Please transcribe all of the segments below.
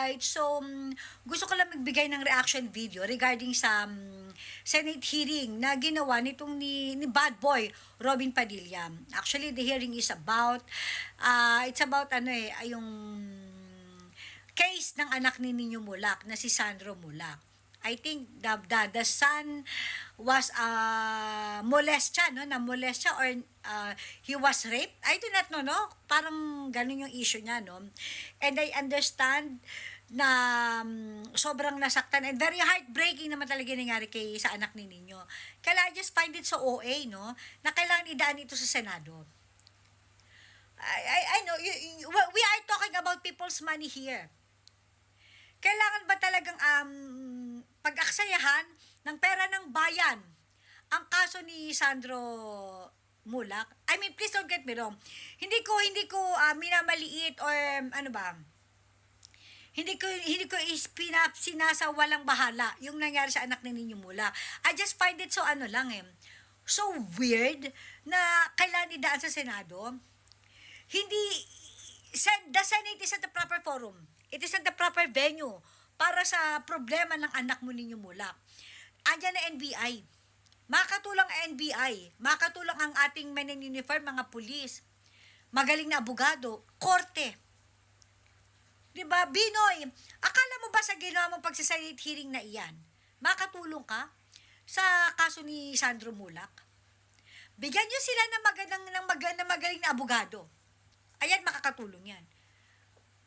Alright, so mm, gusto ko lang magbigay ng reaction video regarding sa mm, Senate hearing na ginawa nitong ni, ni Bad Boy Robin Padilla. Actually, the hearing is about, uh, it's about ano eh, yung case ng anak ni Ninyo Mulak na si Sandro Mulak. I think the, the, the son was uh, molest siya, no? Na molest siya or uh, he was raped. I do not know, no? Parang ganun yung issue niya, no? And I understand na um, sobrang nasaktan and very heartbreaking naman talaga nangyari kay sa anak ni Ninyo. Kaya I just find it so OA, no? Na kailangan idaan ito sa Senado. I, I, I know, you, you- we are talking about people's money here kailangan ba talagang um, pag-aksayahan ng pera ng bayan ang kaso ni Sandro Mulak? I mean, please don't get me wrong. Hindi ko hindi ko ah, minamaliit or um, ano ba? Hindi ko hindi ko ispinap sinasa walang bahala yung nangyari sa anak ni Ninyo Mulak. I just find it so ano lang eh. So weird na kailangan idaan sa Senado hindi the Senate is at the proper forum. It is at the proper venue para sa problema ng anak mo ninyo mulak. Andyan na NBI. Makatulong ang NBI. Makatulong ang ating men in uniform, mga pulis. Magaling na abogado. Korte. Di ba, Binoy, akala mo ba sa ginawa mong pagsasenate hearing na iyan, makatulong ka sa kaso ni Sandro Mulak? Bigyan nyo sila ng magandang ng, mag- ng magaling na abogado. Ayan, makakatulong yan.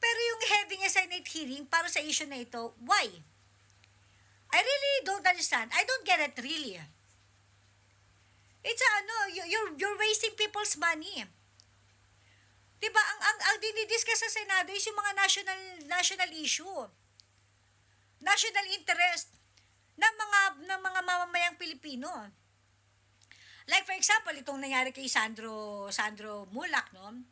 Pero yung having a Senate hearing para sa issue na ito, why? I really don't understand. I don't get it really. It's a, ano, you- you're, you're wasting people's money. Diba, ang, ang, ang dinidiscuss sa Senado is yung mga national, national issue. National interest ng mga, ng mga mamamayang Pilipino. Like for example, itong nangyari kay Sandro Sandro Mulak, no?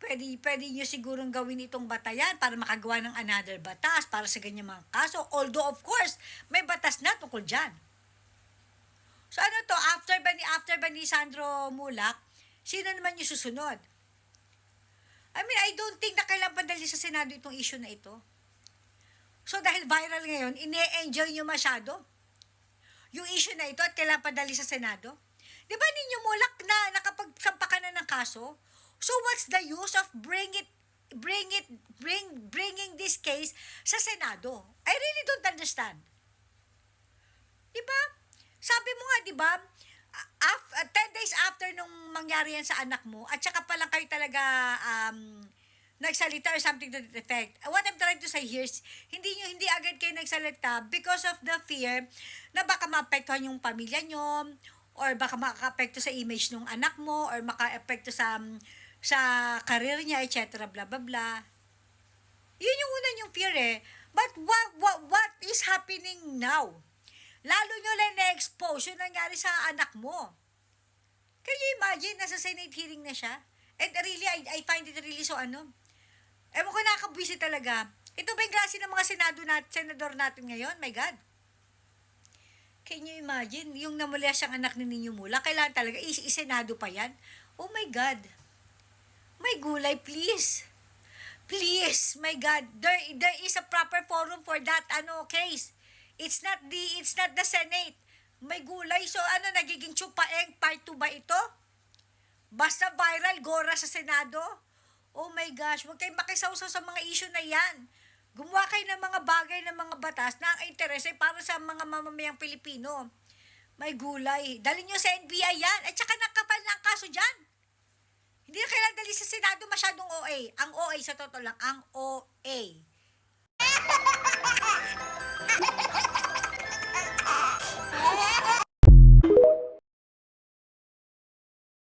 Pwede, pwede nyo sigurong gawin itong batayan para makagawa ng another batas para sa ganyan mga kaso. Although, of course, may batas na tungkol dyan. So ano to, after ba ni, after ba ni Sandro Mulak, sino naman yung susunod? I mean, I don't think na kailangan padali sa Senado itong issue na ito. So dahil viral ngayon, ine-enjoy nyo masyado yung issue na ito at kailangan padali sa Senado? Di ba ninyo mulak na nakapagsampa ka na ng kaso? So what's the use of bring it bring it bring bringing this case sa Senado? I really don't understand. Di ba? Sabi mo nga, di ba? Af- uh, 10 days after nung mangyari yan sa anak mo, at saka pa lang kayo talaga um, nagsalita or something to that effect. What I'm trying to say here is, hindi nyo, hindi agad kayo nagsalita because of the fear na baka maapektuhan yung pamilya nyo, or baka makaapekto sa image ng anak mo, or makaapekto sa sa career niya, etc. blah blah blah. Yun yung una yung fear eh. But what, what, what is happening now? Lalo nyo lang na-expose yung nangyari sa anak mo. Can you imagine, nasa Senate hearing na siya? And really, I, I find it really so ano. Ewan ko nakabwisi talaga. Ito ba yung klase ng mga senado nat, senador natin ngayon? My God. Can you imagine? Yung namula siyang anak ni Ninyo Mula, kailangan talaga, is, isenado pa yan? Oh my God. May gulay, please. Please, my God, there, there is a proper forum for that ano case. It's not the it's not the Senate. May gulay so ano nagiging chupaeng part 2 ba ito? Basta viral gora sa Senado. Oh my gosh, huwag kayong makisawsaw sa mga issue na 'yan. Gumawa kayo ng mga bagay ng mga batas na ang interes ay para sa mga mamamayang Pilipino. May gulay. Dali nyo sa NBI yan. At saka nakapal na ang kaso dyan. Hindi na kailangan dali sa Senado masyadong OA. Ang OA sa totoo lang, ang OA.